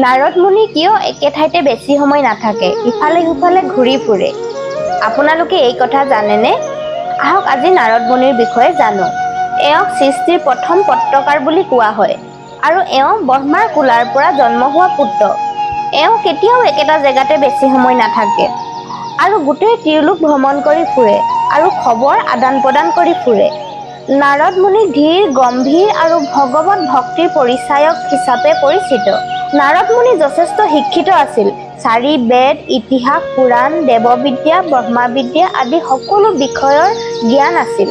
নাৰদ মুনি কিয় একে ঠাইতে বেছি সময় নাথাকে? ইফালে সিফালে ঘূৰি ফুৰে। আপোনালোকে এই কথা জানেনে? আহক আজি নাৰদ মুনিৰ বিষয়ে জানো। এওঁক সৃষ্টিৰ প্ৰথম পত্ৰকাৰ বুলি কোৱা হয়। আৰু এওঁ ব্ৰহ্মাৰ কোলাৰ পৰা জন্ম হোৱা পুত্ৰ। এওঁ কেতিয়াও একেটা জেগাতে বেছি সময় নাথাকে। আৰু গোটেই ত্ৰিলোক ভ্ৰমণ কৰি ফুৰে আৰু খবৰ আদান প্ৰদান কৰি ফুৰে। নাৰদ মুনি ধীৰ গম্ভীৰ আৰু ভগৱত ভক্তিৰ পৰিচায়ক হিচাপে পৰিচিত। নাৰদ মুনি যথেষ্ট শিক্ষিত আছিল। চাৰি বেদ ইতিহাস পুৰাণ দেৱবিদ্যা ব্ৰহ্মাবিদ্যা আদি সকলো বিষয়ৰ জ্ঞান আছিল।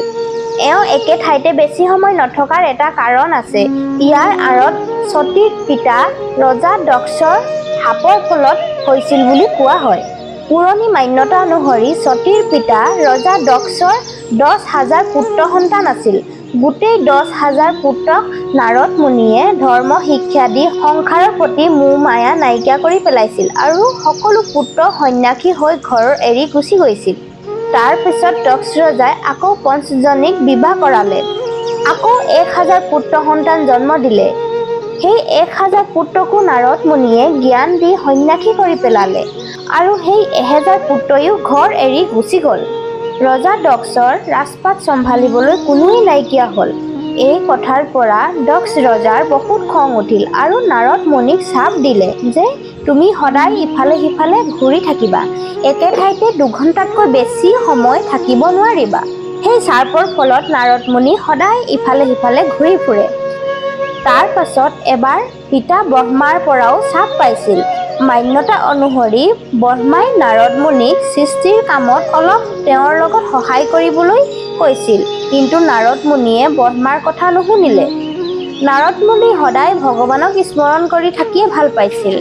এওঁ একে ঠাইতে বেছি সময় নথকাৰ এটা কাৰণ আছে। ইয়াৰ আঁৰত সতীৰ পিতা ৰজা দক্ষৰ শাপৰ ফলত হৈছিল বুলি কোৱা হয়। পুৰণি মান্যতা অনুসৰি সতীৰ পিতা ৰজা দক্ষৰ দহ হাজাৰ পুত্ৰ সন্তান আছিল। গোটেই দহ হাজাৰ পুত্ৰক নাৰদ মুনিয়ে ধৰ্ম শিক্ষা দি সংসাৰৰ প্ৰতি মোহ মায়া নাইকিয়া কৰি পেলাইছিল আৰু সকলো পুত্ৰ সন্যাসী হৈ ঘৰ এৰি গুচি গৈছিল। তাৰ পিছত দক্ষ ৰজাই আকৌ পঞ্চজনীক বিবাহ কৰালে। আকৌ এক হাজাৰ পুত্ৰ সন্তান জন্ম দিলে। সেই এক হাজাৰ পুত্ৰকো নাৰদ মুনিয়ে জ্ঞান দি সন্যাসী কৰি পেলালে। আৰু সেই এহেজাৰ পুত্ৰইও ঘৰ এৰি গুচি গ'ল। ৰজা দক্ষৰ ৰাজপাট চম্ভালিবলৈ কোনোৱেই নাইকিয়া হ'ল। এই কথাৰ পৰা দক্ষ ৰজাৰ বহুত খং উঠিল আৰু নাৰদ মুনিক চাপ দিলে যে তুমি সদায় ইফালে সিফালে ঘূৰি থাকিবা। একে ঠাইতে দুঘণ্টাতকৈ বেছি সময় থাকিব নোৱাৰিবা। সেই চাৰ্পৰ ফলত নাৰদ মুনি সদায় ইফালে সিফালে ঘূৰি ফুৰে। তাৰ পাছত এবাৰ পিতা ব্ৰহ্মাৰ পৰাও চাপ পাইছিল। মান্যতা অনুসৰি ব্ৰহ্মাই নাৰদ মুনিক সৃষ্টিৰ কামত অলপ তেওঁৰ লগত সহায় কৰিবলৈ কৈছিল। কিন্তু নাৰদ মুনিয়ে ব্ৰহ্মাৰ কথা নুশুনিলে। নাৰদ মুনি সদায় ভগৱানক স্মৰণ কৰি থাকিয়ে ভাল পাইছিল।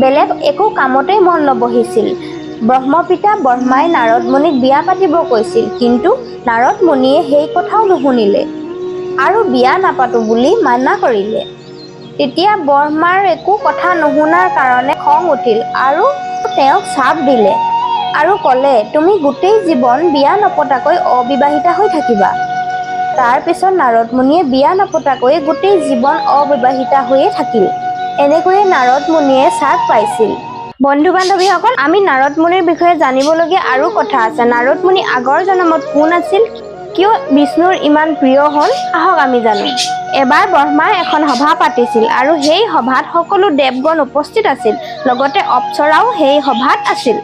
বেলেগ একো কামতেই মন নবহিছিল। ব্ৰহ্মপিতা ব্ৰহ্মাই নাৰদ মুনিক বিয়া পাতিব কৈছিল কিন্তু নাৰদ মুনিয়ে সেই কথাও নুশুনিলে। আৰু বিয়া নাপাতো বুলি মানা কৰিলে। তেতিয়া ব্ৰহ্মাৰ একো কথা নুশুনাৰ কাৰণে খং উঠিল আৰু তেওঁক চাপ দিলে। আৰু ক'লে তুমি গোটেই জীৱন বিয়া নপতাকৈ অবিবাহিতা হৈ থাকিবা। তাৰ পিছত নাৰদ মুনিয়ে বিয়া নপতাকৈ গোটেই জীৱন অবিবাহিতা হৈয়ে থাকিল। এনেকৈয়ে নাৰদ মুনিয়ে চাপ পাইছিল। বন্ধু বান্ধৱীসকল আমি নাৰদ মুনিৰ বিষয়ে জানিবলগীয়া আৰু কথা আছে। নাৰদ মুনি আগৰ জন্মত কোন আছিল? কিয় বিষ্ণুৰ ইমান প্ৰিয় হ'ল? আহক আমি জানো। এবাৰ ব্ৰহ্মাই এখন সভা পাতিছিল আৰু সেই সভাত সকলো দেৱগণ উপস্থিত আছিল। লগতে অপ্সৰাও সেই সভাত আছিল।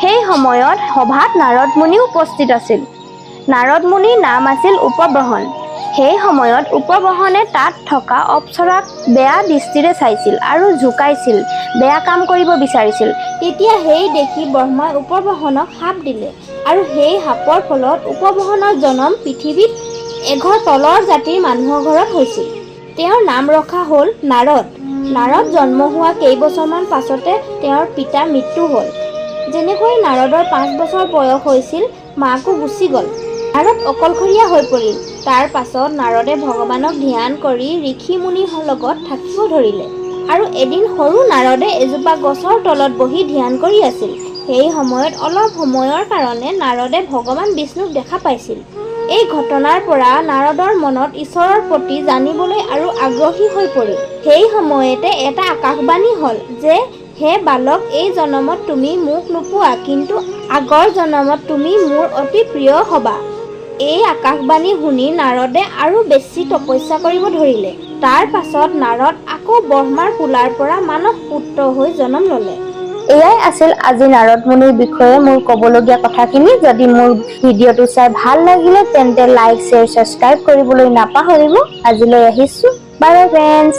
সেই সময়ত সভাত নাৰদ উপস্থিত আছিল। নাৰদ নাম আছিল উপব্ৰহণ সেই সময়ত উপব্ৰহণে তাত থকা অপ্সৰাক বেয়া দৃষ্টিৰে চাইছিল আৰু জোকাইছিল বেয়া কাম কৰিব বিচাৰিছিল। তেতিয়া সেই দেখি ব্ৰহ্মাই উপব্ৰহণক শাপ দিলে আৰু সেই শাপৰ ফলত উপব্ৰহণৰ জনম পৃথিৱীত এঘৰ তলৰ জাতিৰ মানুহৰ ঘৰত হৈছিল। তেওঁৰ নাম ৰখা হ'ল নাৰদ। নাৰদ জন্ম হোৱা কেইবছৰমান পাছতে তেওঁৰ পিতাৰ মৃত্যু হ'ল। যেনেকৈ নাৰদৰ পাঁচ বছৰ বয়স হৈছিল মাকো গুচি গ'ল। নাৰদ অকলশৰীয়া হৈ পৰিল। তাৰ পাছত নাৰদে ভগৱানক ধ্যান কৰি ঋষি মুনিৰ লগত থাকিব ধৰিলে। আৰু এদিন সৰু নাৰদে এজোপা গছৰ তলত বহি ধ্যান কৰি আছিল। সেই সময়ত অলপ সময়ৰ কাৰণে নাৰদে ভগৱান বিষ্ণুক দেখা পাইছিল। এই ঘটনাৰ পৰা নাৰদৰ মনত ঈশ্বৰৰ প্ৰতি জানিবলৈ আৰু আগ্ৰহী হৈ পৰিল। সেই সময়তে এটা আকাশবাণী হ'ল যে হে বালক এই জনমত তুমি মোক নোপোৱা কিন্তু আগৰ জনমত তুমি মোৰ অতি প্ৰিয় হ'বা। এই আকাশবাণী শুনি নাৰদে আৰু বেছি তপস্যা কৰিব ধৰিলে। তাৰ পাছত নাৰদ আকৌ ব্ৰহ্মাৰ কোলাৰ পৰা মানস পুত্ৰ হৈ জন্ম ল'লে। এয়াই আছিল আজি নাৰদ মুনিৰ বিষয়ে মোৰ ক'বলগীয়া কথাখিনি। যদি মোৰ ভিডিঅ'টো চাই ভালো লাগিলে তেন্তে লাইক শ্বেয়াৰ ছাবস্ক্ৰাইব কৰিবলৈ নাপাহৰিব। আজিলৈ আহিছোঁ। বাই ফ্ৰেণ্ডছ